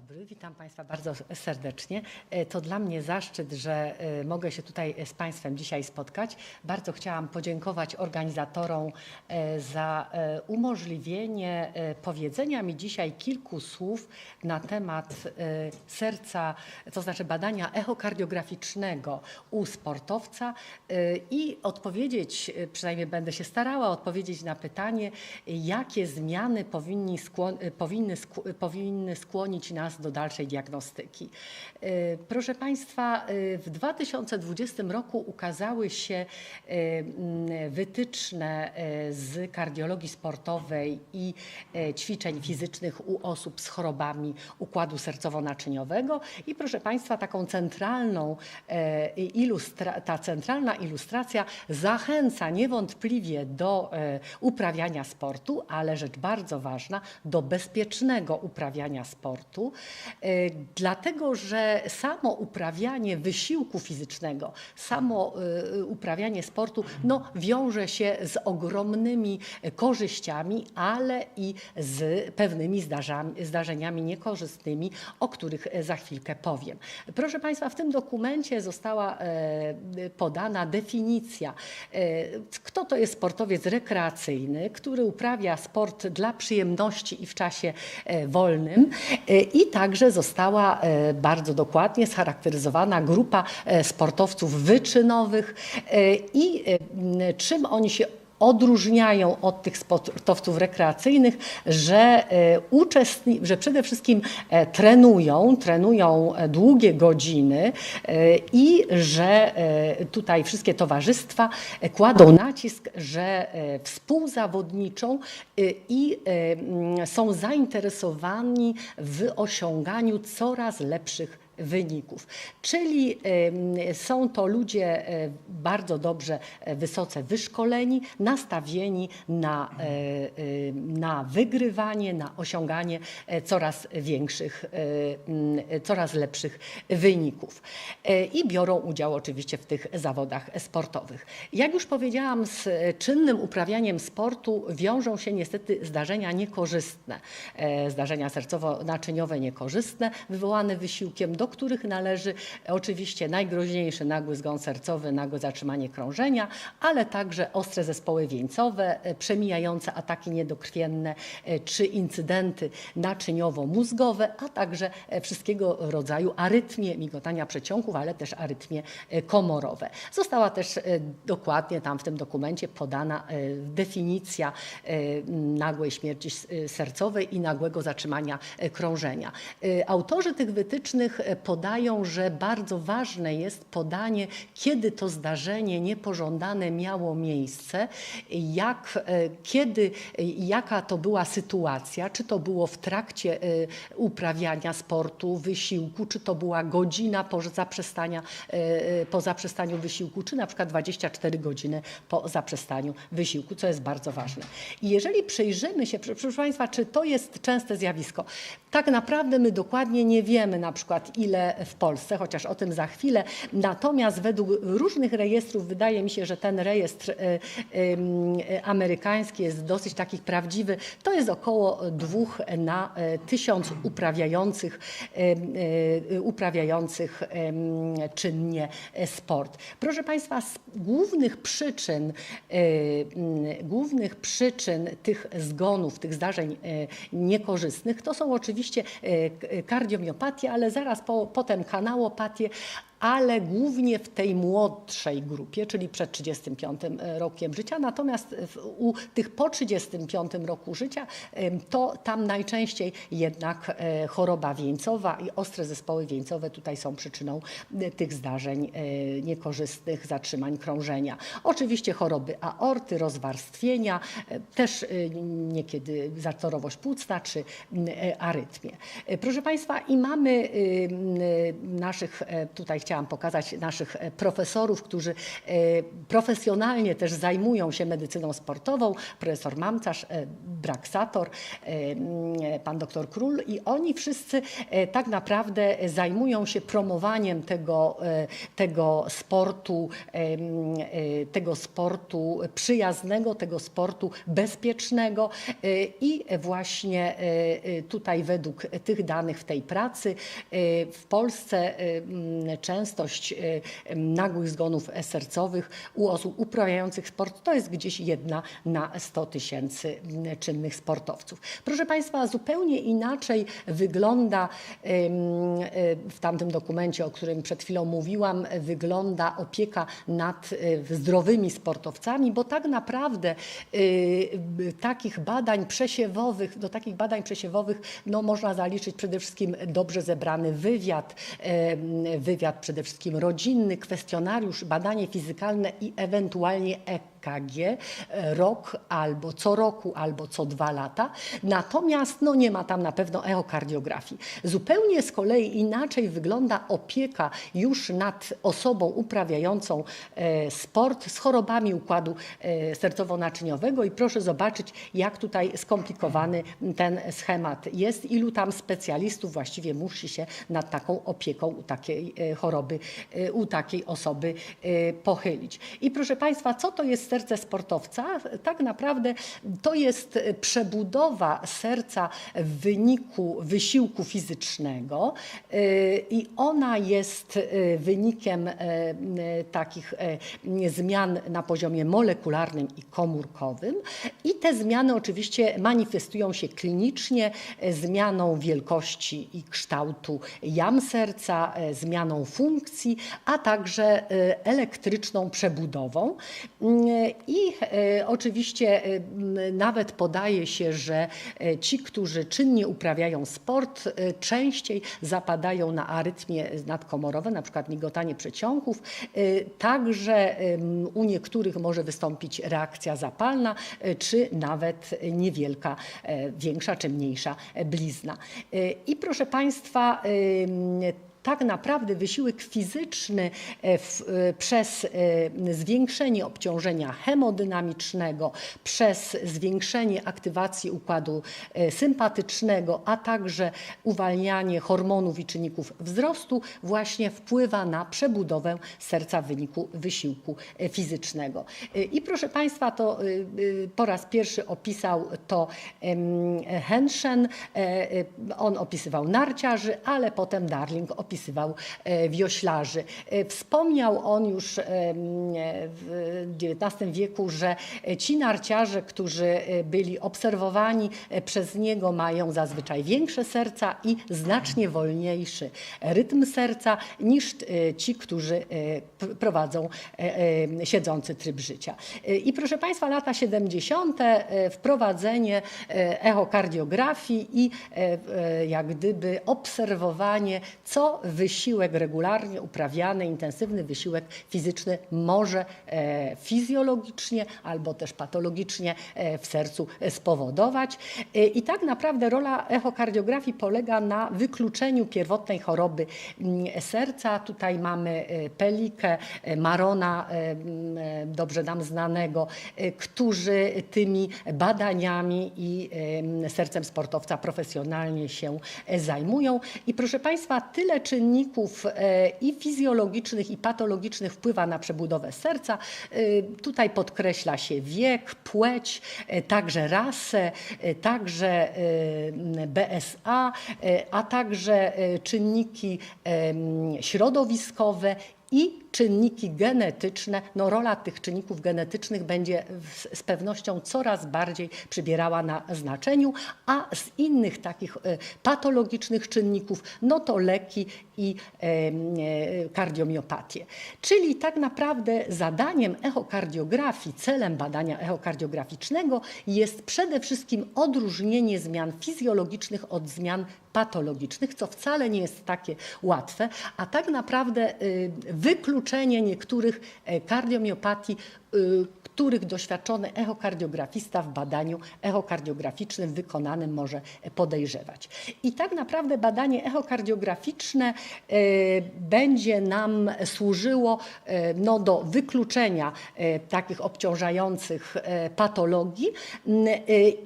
dobry, witam Państwa bardzo serdecznie. E, To dla mnie zaszczyt, że e, mogę się tutaj z Państwem dzisiaj spotkać. Bardzo chciałam podziękować organizatorom e, za e, umożliwienie e, powiedzenia mi dzisiaj kilku słów na temat e, serca, to znaczy badania echokardiograficznego u sportowca e, i odpowiedzieć, e, przynajmniej będę się starała odpowiedzieć na pytanie, jakie zmiany powinni e, powinny skłonić nas do dalszej diagnostyki. E, Proszę Państwa, e, w 2020 roku ukazały się e, mm, wytyczne z kardiologii sportowej i ćwiczeń fizycznych u osób z chorobami układu sercowo-naczyniowego i proszę Państwa, taką centralną ilustra, ta centralna ilustracja zachęca niewątpliwie do uprawiania sportu, ale rzecz bardzo ważna, do bezpiecznego uprawiania sportu, dlatego że samo uprawianie wysiłku fizycznego, samo e, uprawianie sportu, no, wiąże się z ogromnymi korzyściami, ale i z pewnymi zdarzeniami niekorzystnymi, o których e, za chwilkę powiem. Proszę Państwa, w tym dokumencie została e, podana definicja, e, kto to jest sportowiec rekreacyjny, który uprawia sport dla przyjemności i w czasie wolnym i także została e, bardzo dokładnie scharakteryzowana grupa e, sportowców wyczynowych. E, i czym oni się odróżniają od tych sportowców rekreacyjnych, że, e, uczestni- że przede wszystkim e, trenują, trenują e, długie godziny i że tutaj wszystkie towarzystwa kładą nacisk, że współzawodniczą i są zainteresowani w osiąganiu coraz lepszych wyników. Czyli są to ludzie e, bardzo dobrze, e, wysoce wyszkoleni, nastawieni na, e, na wygrywanie, na osiąganie coraz większych, coraz lepszych wyników. I biorą udział oczywiście w tych zawodach sportowych. Jak już powiedziałam, z czynnym uprawianiem sportu wiążą się niestety zdarzenia niekorzystne, zdarzenia sercowo-naczyniowe niekorzystne, wywołane wysiłkiem, do których należy oczywiście najgroźniejszy nagły zgon sercowy, nagłe zatrzymanie krążenia, ale także ostre zespoły wieńcowe, e, przemijające ataki niedokrwienne e, czy incydenty naczyniowo-mózgowe, a także e, wszystkiego rodzaju arytmie migotania przeciągów, ale też arytmie komorowe. Została też dokładnie tam w tym dokumencie podana definicja nagłej śmierci sercowej i nagłego zatrzymania krążenia. Autorzy tych wytycznych podają, że bardzo ważne jest podanie, kiedy to zdarzenie niepożądane miało miejsce, jak, e, kiedy, e, jaka to była sytuacja, czy to było w trakcie e, uprawiania sportu, wysiłku, czy to była godzina po zaprzestania, po zaprzestaniu wysiłku, czy na przykład 24 godziny po zaprzestaniu wysiłku, co jest bardzo ważne. I jeżeli przyjrzymy się, proszę Państwa, czy to jest częste zjawisko, tak naprawdę my dokładnie nie wiemy na przykład ile w Polsce, chociaż o tym za chwilę, natomiast według różnych rejestrów wydaje mi się, że ten rejestr em, e, amerykański jest dosyć taki prawdziwy, to jest około dwóch na e, tysiąc uprawiających, uprawiających czynnie e, sport. Proszę Państwa, z głównych przyczyn, e, m, głównych przyczyn tych zgonów, tych zdarzeń e, niekorzystnych, to są oczywiście e, k- kardiomiopatie, ale zaraz po, potem kanałopatie, ale głównie w tej młodszej grupie, czyli przed 35 rokiem życia. Natomiast u tych po 35 roku życia, to tam najczęściej jednak e, choroba wieńcowa i ostre zespoły wieńcowe tutaj są przyczyną e, tych zdarzeń e, niekorzystnych, zatrzymań krążenia. Oczywiście choroby aorty, rozwarstwienia, e, też e, niekiedy zatorowość płucna czy e, arytmie. E, Proszę Państwa, i mamy y, y, naszych, e, tutaj chciałam pokazać naszych e, profesorów, którzy e, profesjonalnie też zajmują się medycyną sportową, profesor Mamcarz, e, Braksator, pan doktor Król i oni wszyscy tak naprawdę zajmują się promowaniem tego, tego sportu, tego sportu przyjaznego, tego sportu bezpiecznego i właśnie tutaj według tych danych w tej pracy w Polsce mm, częstość e, nagłych zgonów sercowych u osób uprawiających sport to jest gdzieś jedna na 100 tysięcy mm, czynnych sportowców. Proszę Państwa, zupełnie inaczej wygląda e, w tamtym dokumencie, o którym przed chwilą mówiłam, wygląda opieka nad e, zdrowymi sportowcami, bo tak naprawdę takich badań przesiewowych, do takich badań przesiewowych no, można zaliczyć przede wszystkim dobrze zebrany wywiad, wywiad przede wszystkim rodzinny, kwestionariusz, badanie fizykalne i ewentualnie EKG e, rok albo co roku, albo co dwa lata. Natomiast no, nie ma tam na pewno echokardiografii. Zupełnie z kolei inaczej wygląda opieka już nad osobą uprawiającą e, sport z chorobami układu e, sercowo-naczyniowego i proszę zobaczyć, jak tutaj skomplikowany ten schemat jest, ilu tam specjalistów właściwie musi się nad taką opieką u takiej choroby, u takiej osoby pochylić. I proszę Państwa, co to jest serce sportowca? Tak naprawdę to jest przebudowa serca w wyniku wysiłku fizycznego e, i ona jest e, wynikiem m, takich zmian na poziomie molekularnym i komórkowym i te zmiany oczywiście manifestują się klinicznie zmianą wielkości i kształtu jam serca, zmianą funkcji, a także elektryczną przebudową. I e, oczywiście e, nawet podaje się, że e, ci, którzy czynnie uprawiają sport, częściej zapadają na arytmie nadkomorowe, na przykład migotanie przeciągów. Także u niektórych może wystąpić reakcja zapalna, czy nawet niewielka, większa czy mniejsza blizna. I proszę Państwa, tak naprawdę wysiłek fizyczny e, w, e, przez e, zwiększenie obciążenia hemodynamicznego, przez zwiększenie aktywacji układu sympatycznego, a także uwalnianie hormonów i czynników wzrostu właśnie wpływa na przebudowę serca w wyniku wysiłku fizycznego. I proszę Państwa, to po raz pierwszy opisał to e, On opisywał narciarzy, ale potem Darling opisywał e, wioślarzy. E, Wspomniał on już em, w XIX wieku, że e, ci narciarze, którzy e, byli obserwowani e, przez niego, mają zazwyczaj większe serca i znacznie wolniejszy rytm serca niż e, ci, którzy e, prowadzą e, e, siedzący tryb życia. E, I proszę Państwa, lata 70. e, wprowadzenie e, echokardiografii i e, e, jak gdyby obserwowanie, co wysiłek regularnie uprawiany, intensywny wysiłek fizyczny może e, fizjologicznie albo też patologicznie e, w sercu e, spowodować. I tak naprawdę rola echokardiografii polega na wykluczeniu pierwotnej choroby serca. Tutaj mamy Pelikę, Marona, dobrze nam znanego, którzy tymi badaniami i em, sercem sportowca profesjonalnie się zajmują. I proszę Państwa, tyle czynników e, i fizjologicznych, i patologicznych wpływa na przebudowę serca. E, Tutaj podkreśla się wiek, płeć, e, także rasę, także BSA, a także czynniki środowiskowe i czynniki genetyczne, no rola tych czynników genetycznych będzie z pewnością coraz bardziej przybierała na znaczeniu, a z innych takich e, patologicznych czynników, no to leki i e, kardiomiopatie. Czyli tak naprawdę zadaniem echokardiografii, celem badania echokardiograficznego jest przede wszystkim odróżnienie zmian fizjologicznych od zmian patologicznych, co wcale nie jest takie łatwe, a tak naprawdę y, wykluczenie niektórych e, kardiomiopatii których doświadczony echokardiografista w badaniu echokardiograficznym wykonanym może podejrzewać. I tak naprawdę badanie echokardiograficzne e, będzie nam służyło e, no, do wykluczenia takich obciążających patologii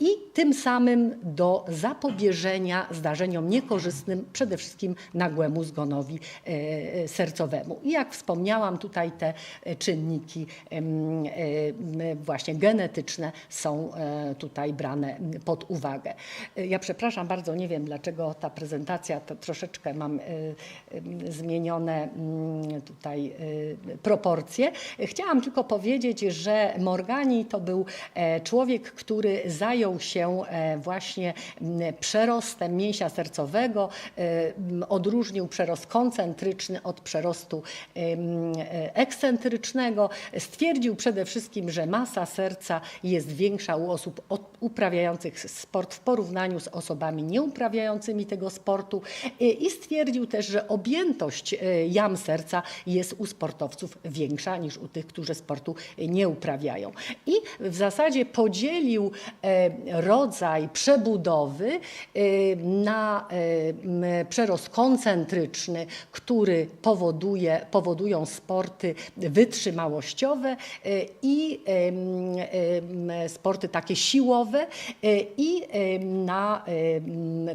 i tym samym do zapobieżenia zdarzeniom niekorzystnym, przede wszystkim nagłemu zgonowi sercowemu. I jak wspomniałam, tutaj te czynniki właśnie genetyczne są e, tutaj brane pod uwagę. E, Ja przepraszam bardzo, nie wiem dlaczego ta prezentacja, to troszeczkę mam e, zmienione mm, tutaj proporcje. Chciałam tylko powiedzieć, że Morgani to był człowiek, który zajął się właśnie przerostem mięsia sercowego, odróżnił przerost koncentryczny od przerostu ekscentrycznego. Stwierdził przede wszystkim, że masa serca jest większa u osób uprawiających sport w porównaniu z osobami nieuprawiającymi tego sportu i stwierdził też, że objętość e, jam serca jest u sportowców większa niż u tych, którzy sportu nie uprawiają. I w zasadzie podzielił e, rodzaj przebudowy e, na przerost koncentryczny, który powoduje, powodują sporty wytrzymałościowe i sporty takie siłowe e, i na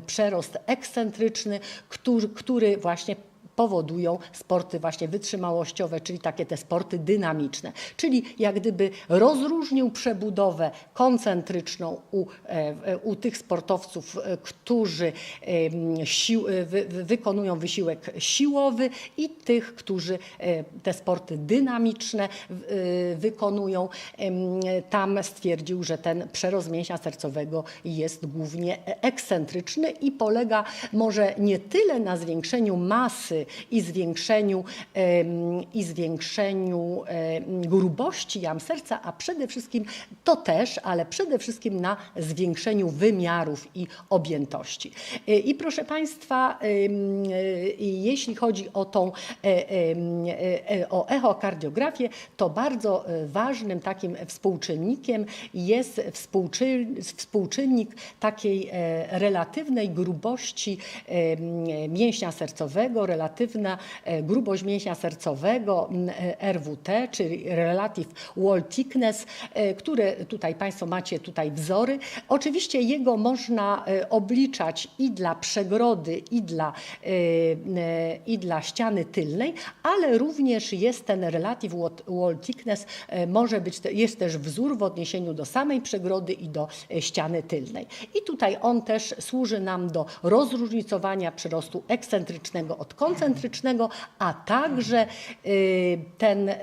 przerost ekscentryczny, który, który właśnie powodują sporty właśnie wytrzymałościowe, czyli takie te sporty dynamiczne. Czyli jak gdyby rozróżnił przebudowę koncentryczną u, e, u tych sportowców, e, którzy sił, e, wy, wy- wykonują wysiłek siłowy i tych, którzy te sporty dynamiczne wykonują. Tam stwierdził, że ten przerost mięśnia sercowego jest głównie ekscentryczny i polega może nie tyle na zwiększeniu masy i zwiększeniu, i zwiększeniu grubości jam serca, a przede wszystkim to też, ale przede wszystkim na zwiększeniu wymiarów i objętości. E, I proszę Państwa, e, jeśli chodzi o tą e, o echokardiografię, to bardzo ważnym takim współczynnikiem jest współczy, współczynnik takiej relatywnej grubości mięśnia sercowego, relatywna e, grubość mięśnia sercowego e, RWT, czyli Relative Wall Thickness, e, które tutaj Państwo macie tutaj wzory. Oczywiście jego można obliczać i dla przegrody, i dla, i dla ściany tylnej, ale również jest ten Relative Wall- Thickness, może być, jest też wzór w odniesieniu do samej przegrody i do ściany tylnej. I tutaj on też służy nam do rozróżnicowania przyrostu ekscentrycznego od koncentrycznego, a także y, ten y,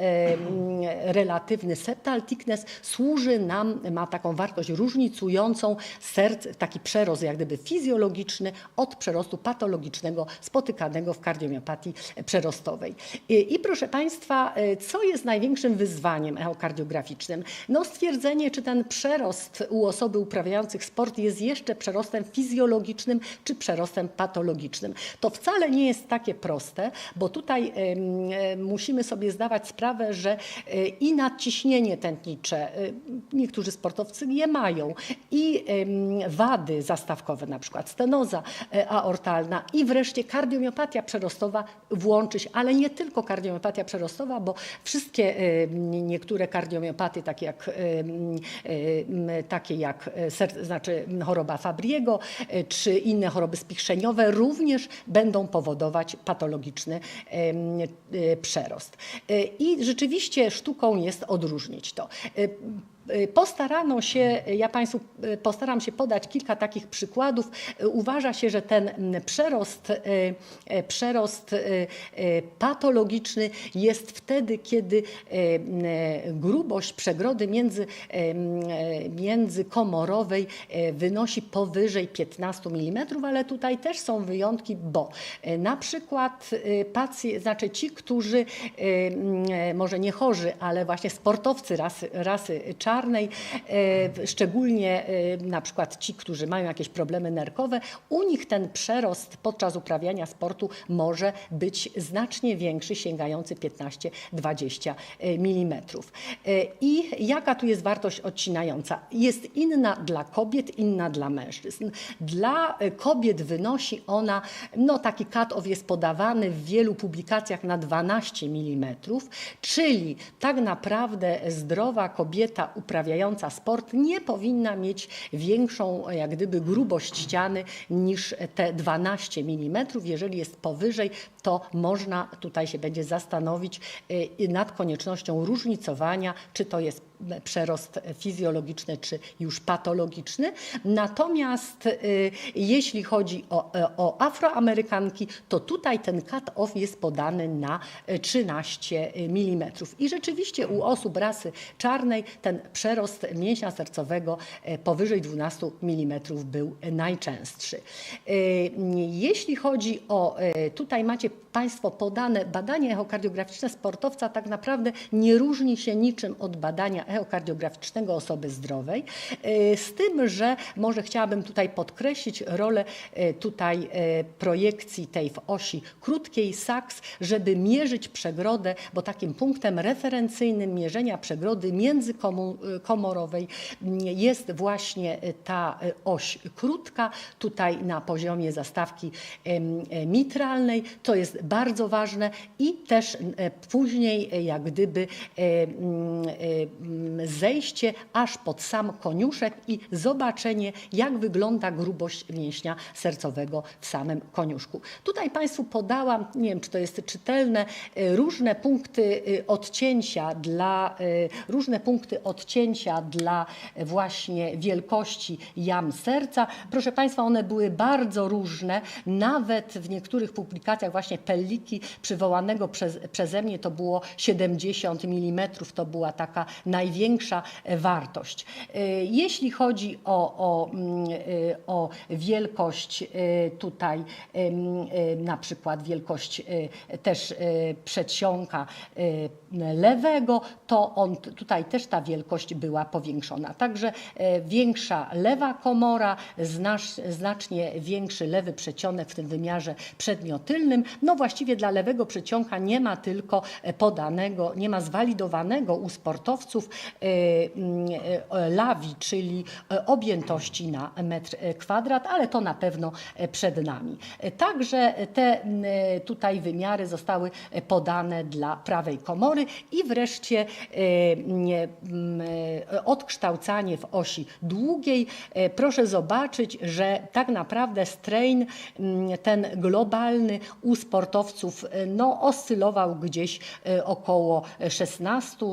relatywny septal thickness służy nam, ma taką wartość różnicującą serc, taki przerost jak gdyby fizjologiczny od przerostu patologicznego spotykanego w kardiomiopatii przerostowej. I, i proszę Państwa, y, co jest największym wyzwaniem echokardiograficznym? No stwierdzenie, czy ten przerost u osoby uprawiających sport jest jeszcze przerostem fizjologicznym, czy przerostem patologicznym. To wcale nie jest takie proste, bo tutaj musimy sobie zdawać sprawę, że e, i nadciśnienie tętnicze, e, niektórzy sportowcy je mają, i wady zastawkowe, na przykład stenoza e, aortalna i wreszcie kardiomiopatia przerostowa włączyć, ale nie tylko kardiomiopatia przerostowa, bo wszystkie niektóre kardiomiopatie, takie jak, takie jak znaczy choroba Fabriego czy inne choroby spichrzeniowe również będą powodować patologiczny e, przerost. E, I rzeczywiście sztuką jest odróżnić to. E, Postarano się, ja Państwu e, postaram się podać kilka takich przykładów. E, Uważa się, że ten m, przerost, przerost patologiczny jest wtedy, kiedy grubość przegrody między, międzykomorowej wynosi powyżej 15 mm, ale tutaj też są wyjątki, bo na przykład pacjent, znaczy ci, którzy może nie chorzy, ale właśnie sportowcy rasy, rasy czarnej, e, szczególnie e, na przykład ci, którzy mają jakieś problemy nerkowe, u nich ten przerost podczas uprawiania sportu może być znacznie większy, sięgający 15-20 mm. I jaka tu jest wartość odcinająca? Jest inna dla kobiet, inna dla mężczyzn. Dla kobiet wynosi ona, no taki cut-off jest podawany w wielu publikacjach na 12 mm, czyli tak naprawdę zdrowa kobieta uprawiająca sport nie powinna mieć większą jak gdyby grubość ściany niż te 12 mm. Jeżeli jest powyżej, to można tutaj się będzie zastanowić y, nad koniecznością różnicowania, czy to jest przerost fizjologiczny czy już patologiczny. Natomiast y, jeśli chodzi o, y, o Afroamerykanki, to tutaj ten cut-off jest podany na 13 mm. I rzeczywiście u osób rasy czarnej ten przerost mięśnia sercowego powyżej 12 mm był najczęstszy. Jeśli chodzi o, tutaj macie Państwo podane badanie echokardiograficzne sportowca tak naprawdę nie różni się niczym od badania echokardiograficznego osoby zdrowej, e, z tym, że może chciałabym tutaj podkreślić rolę e, tutaj e, projekcji tej w osi krótkiej SAKS, żeby mierzyć przegrodę, bo takim punktem referencyjnym mierzenia przegrody międzykomorowej jest właśnie ta oś krótka, tutaj na poziomie zastawki mitralnej. To jest bardzo ważne i też później jak gdyby zejście aż pod sam koniuszek i zobaczenie, jak wygląda grubość mięśnia sercowego w samym koniuszku. Tutaj Państwu podałam, nie wiem, czy to jest czytelne, y, różne punkty y, odcięcia dla, y, różne punkty odcięcia dla właśnie wielkości jam serca. Proszę Państwa, one były bardzo różne, nawet w niektórych publikacjach właśnie Pelliki przywołanego przez, przeze mnie to było 70 mm, to była taka największa e, wartość. E, jeśli chodzi o, o, mm, e, o wielkość tutaj, na przykład wielkość też przedsionka lewego, to on, tutaj też ta wielkość była powiększona. Także większa lewa komora, znacznie większy lewy przedsionek w tym wymiarze przedmiotylnym. No właściwie dla lewego przedsionka nie ma tylko podanego, nie ma zwalidowanego u sportowców lawi, czyli e, objętości na metr kwadrat, ale to na pewno przed nami. Także te tutaj wymiary zostały podane dla prawej komory i wreszcie odkształcanie w osi długiej. Proszę zobaczyć, że tak naprawdę strain ten globalny u sportowców no, oscylował gdzieś około 16,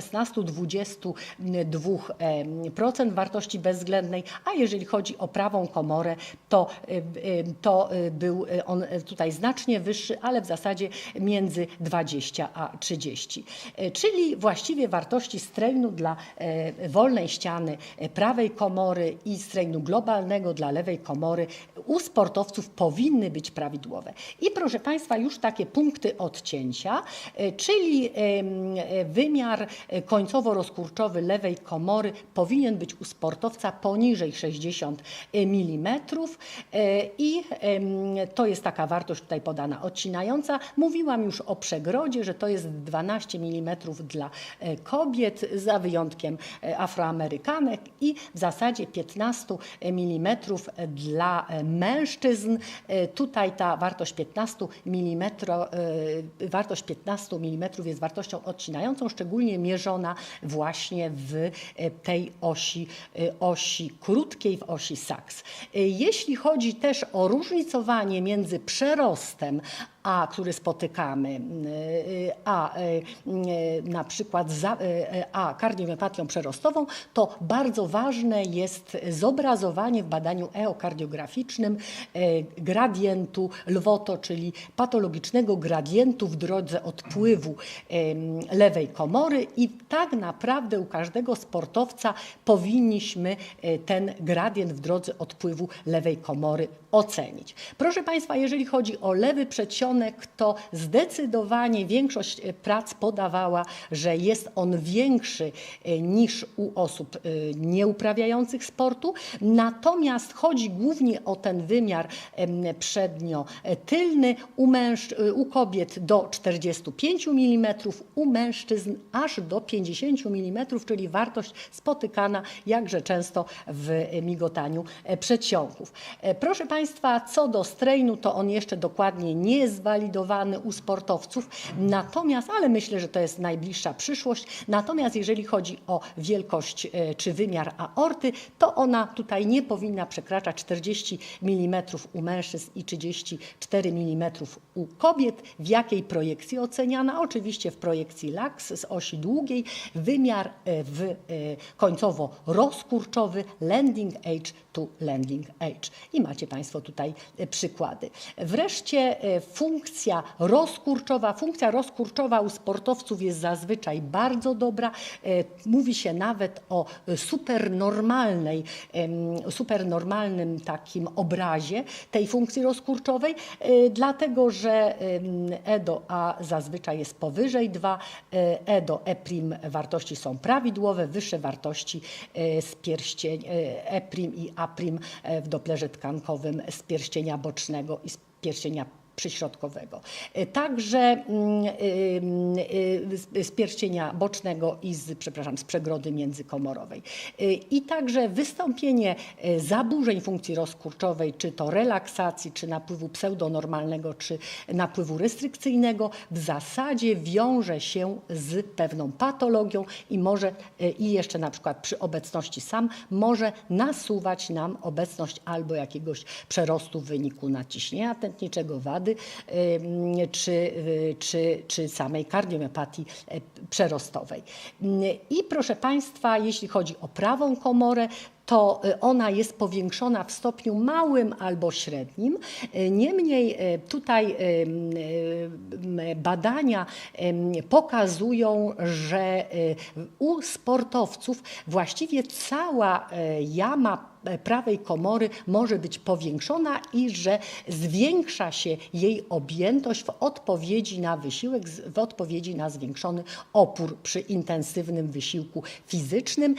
16 15-22% wartości bezwzględnej, a jeżeli chodzi o prawą komorę, to, y, y, to y, był on tutaj znacznie wyższy, ale w zasadzie między 20 a 30. Czyli właściwie wartości strainu dla wolnej ściany prawej komory i strainu globalnego dla lewej komory u sportowców powinny być prawidłowe. I proszę Państwa, już takie punkty odcięcia, czyli wymiar końcowo-rozkurczowy lewej komory powinien być u sportowca poniżej 60 mm i to jest taka wartość tutaj podana odcinająca. Mówiłam już o przegrodzie, że to jest 12 mm dla e, kobiet, za wyjątkiem e, afroamerykanek i w zasadzie 15 mm dla e, mężczyzn. Tutaj ta wartość 15 mm, wartość 15 mm jest wartością odcinającą, szczególnie właśnie w e, tej osi, e, osi krótkiej, w osi saks. E, jeśli chodzi też o różnicowanie między przerostem a, który spotykamy, a na przykład za, a kardiomiopatią przerostową, to bardzo ważne jest zobrazowanie w badaniu eokardiograficznym gradientu lwoto, czyli patologicznego gradientu w drodze odpływu lewej komory i tak naprawdę u każdego sportowca powinniśmy ten gradient w drodze odpływu lewej komory ocenić. Proszę Państwa, jeżeli chodzi o lewy przedsionek, to zdecydowanie większość e, prac podawała, że jest on większy e, niż u osób e, nieuprawiających sportu. Natomiast chodzi głównie o ten wymiar przednio-tylny u, u kobiet do 45 mm, u mężczyzn aż do 50 mm, czyli wartość spotykana jakże często w migotaniu przedsionków. Proszę Państwa, co do strainu, to on jeszcze dokładnie nie jest zwalidowany u sportowców, natomiast, ale myślę, że to jest najbliższa przyszłość. Natomiast jeżeli chodzi o wielkość e, czy wymiar aorty, to ona tutaj nie powinna przekraczać 40 mm u mężczyzn i 34 mm u kobiet. W jakiej projekcji oceniana? Oczywiście w projekcji LAX z osi długiej, wymiar e, w e, końcowo rozkurczowy, landing age to landing age. I macie Państwo tutaj przykłady. Wreszcie e, funkcja rozkurczowa. Funkcja rozkurczowa u sportowców jest zazwyczaj bardzo dobra. E, Mówi się nawet o supernormalnej, supernormalnym takim obrazie tej funkcji rozkurczowej, e, dlatego że E do A zazwyczaj jest powyżej 2, E do E' wartości są prawidłowe, wyższe wartości e, z pierścień e, i A' w doplerze tkankowym z pierścienia bocznego i z pierścienia przyśrodkowego. E, Także mm, y, y, z pierścienia bocznego i z, przepraszam, z przegrody międzykomorowej. E, I także wystąpienie e, zaburzeń funkcji rozkurczowej, czy to relaksacji, czy napływu pseudonormalnego, czy napływu restrykcyjnego, w zasadzie wiąże się z pewną patologią i może, e, i jeszcze na przykład przy obecności sam, może nasuwać nam obecność albo jakiegoś przerostu w wyniku naciśnienia tętniczego, wady, ym, czy, y, czy, czy samej kardiomiopatii e, przerostowej. I proszę Państwa, jeśli chodzi o prawą komorę, to y, ona jest powiększona w stopniu małym albo średnim. Y, Niemniej y, tutaj badania pokazują, że u sportowców właściwie cała jama prawej komory może być powiększona i że zwiększa się jej objętość w odpowiedzi na wysiłek, w odpowiedzi na zwiększony opór przy intensywnym wysiłku fizycznym.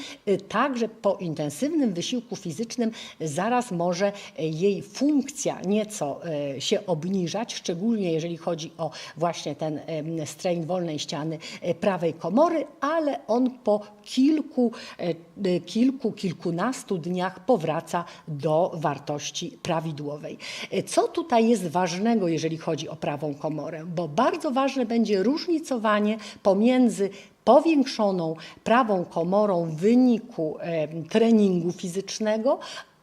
Także po intensywnym wysiłku fizycznym zaraz może jej funkcja nieco e, się obniżać, szczególnie jeżeli chodzi o właśnie ten strain wolnej ściany e, prawej komory, ale on po kilku, e, kilku, kilkunastu dniach powraca do wartości prawidłowej. Co tutaj jest ważnego, jeżeli chodzi o prawą komorę? Bo bardzo ważne będzie różnicowanie pomiędzy powiększoną prawą komorą w wyniku treningu fizycznego,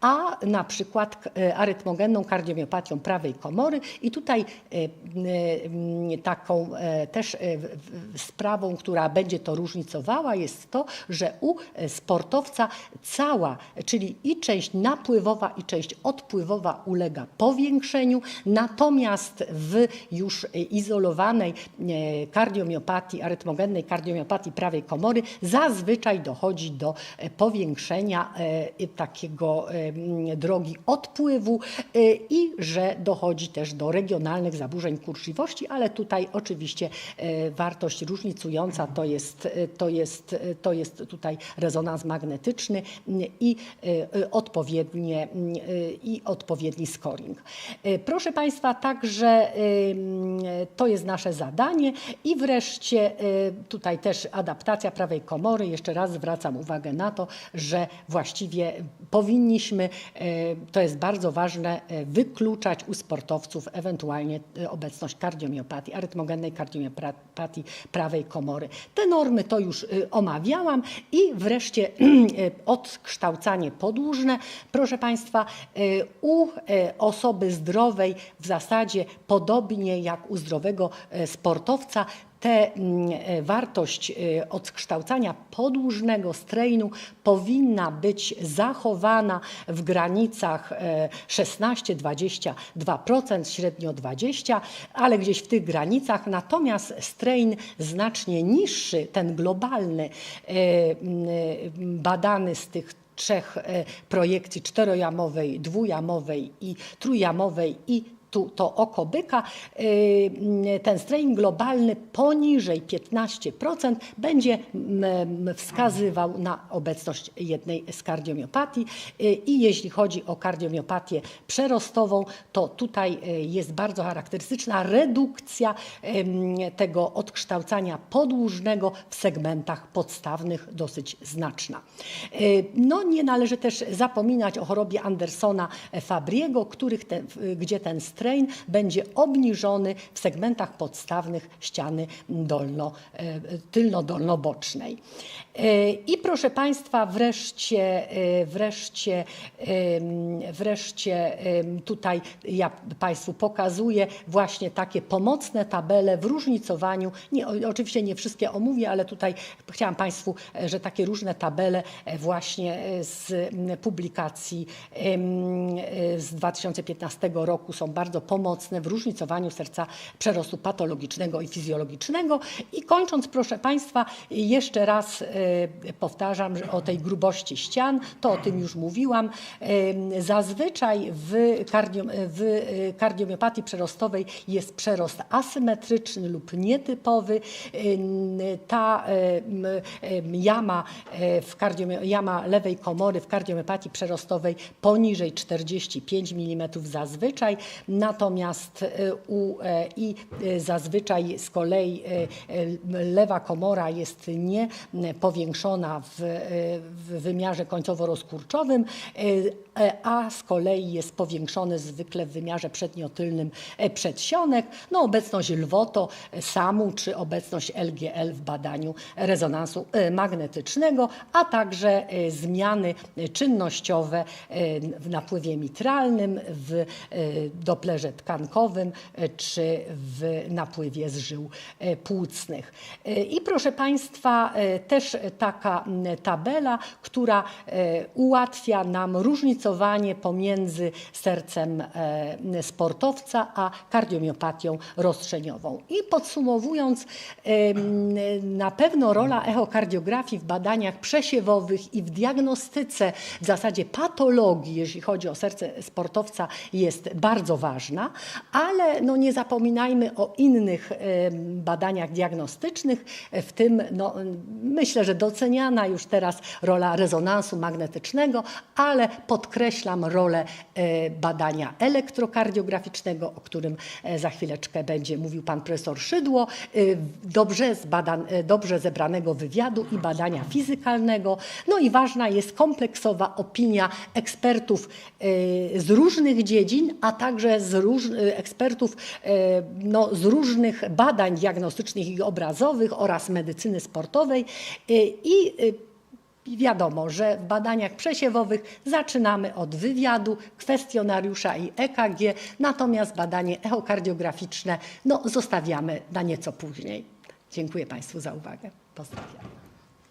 a na przykład e, arytmogenną kardiomiopatią prawej komory. I tutaj e, e, taką też sprawą, która będzie to różnicowała, jest to, że u sportowca cała, czyli i część napływowa, i część odpływowa ulega powiększeniu, natomiast w już izolowanej kardiomiopatii, arytmogennej kardiomiopatii prawej komory zazwyczaj dochodzi do powiększenia takiego drogi odpływu e, i że dochodzi też do regionalnych zaburzeń kurczliwości, ale tutaj oczywiście e, wartość różnicująca to jest, e, to jest, to jest tutaj rezonans magnetyczny i odpowiednie, i odpowiedni scoring. Proszę Państwa, także to jest nasze zadanie i wreszcie y, tutaj też adaptacja prawej komory. Jeszcze raz zwracam uwagę na to, że właściwie powinniśmy, y, to jest bardzo ważne, y, wykluczać u sportowców ewentualnie y, obecność kardiomiopatii, arytmogennej kardiomiopatii prawej komory. Te normy to już omawiałam i wreszcie odkształcanie podłużne. Proszę Państwa, u osoby zdrowej w zasadzie podobnie jak u zdrowego e, sportowca te mm, e, wartość e, odkształcania podłużnego strainu powinna być zachowana w granicach e, 16-22%, średnio 20%, ale gdzieś w tych granicach. Natomiast strain znacznie niższy, ten globalny, e, e, badany z tych trzech e, projekcji czterojamowej, dwujamowej i trójjamowej i tu to oko byka, y, ten strain globalny poniżej 15% będzie mm, wskazywał na obecność jednej z kardiomiopatii. Y, I jeśli chodzi o kardiomiopatię przerostową, to tutaj y, jest bardzo charakterystyczna redukcja tego odkształcania podłużnego w segmentach podstawnych dosyć znaczna. No, nie należy też zapominać o chorobie Andersona-Fabriego, których ten, gdzie ten strain będzie obniżony w segmentach podstawnych ściany dolno, e, tylno-dolnobocznej. I proszę Państwa, wreszcie, e, wreszcie, wreszcie tutaj ja Państwu pokazuję właśnie takie pomocne tabele w różnicowaniu. Nie, oczywiście nie wszystkie omówię, ale tutaj chciałam Państwu, e, że takie różne tabele e, właśnie e, z publikacji z 2015 roku są bardzo pomocne w różnicowaniu serca przerostu patologicznego i fizjologicznego. I kończąc, proszę Państwa, jeszcze raz powtarzam że o tej grubości ścian, to o tym już mówiłam. Em, Zazwyczaj w, kardio, w e, kardiomiopatii przerostowej jest przerost asymetryczny lub nietypowy. Ta jama, w jama lewej komory w kardiopatii przerostowej poniżej 45 mm zazwyczaj, natomiast u, e, i zazwyczaj z kolei lewa komora jest nie m, powiększona w, e, w wymiarze końcowo-rozkurczowym, e, e, a z kolei jest powiększony zwykle w wymiarze przedniotylnym przedsionek. No, obecność lwoto SAMU czy obecność LGL w badaniu rezonansu magnetycznego, a także zmiany czynnościowe w napływie mitralnym, w doplerze tkankowym czy w napływie z żył płucnych. I proszę Państwa, też taka tabela, która e, ułatwia nam różnicowanie pomiędzy sercem e, sportowca a kardiomiopatią rozstrzeniową. I podsumowując, na pewno rola echokardiografii w badaniach przesiewowych i w diagnostyce w zasadzie patologii, jeśli chodzi o serce sportowca, jest bardzo ważna, ale no nie zapominajmy o innych badaniach diagnostycznych, w tym no, myślę, że doceniana już teraz rola rezonansu magnetycznego, ale podkreślam rolę e, badania elektrokardiograficznego, o którym e, za chwileczkę będzie mówił pan profesor Szydło, e, dobrze, zbadan, dobrze zebranego wywiadu i badania fizykalnego. No i ważna jest kompleksowa opinia ekspertów z różnych dziedzin, a także z róż, ekspertów no, z różnych badań diagnostycznych i obrazowych oraz medycyny sportowej i wiadomo, że w badaniach przesiewowych zaczynamy od wywiadu, kwestionariusza i EKG, natomiast badanie echokardiograficzne no, zostawiamy na nieco później. Dziękuję Państwu za uwagę. Pozdrawiam.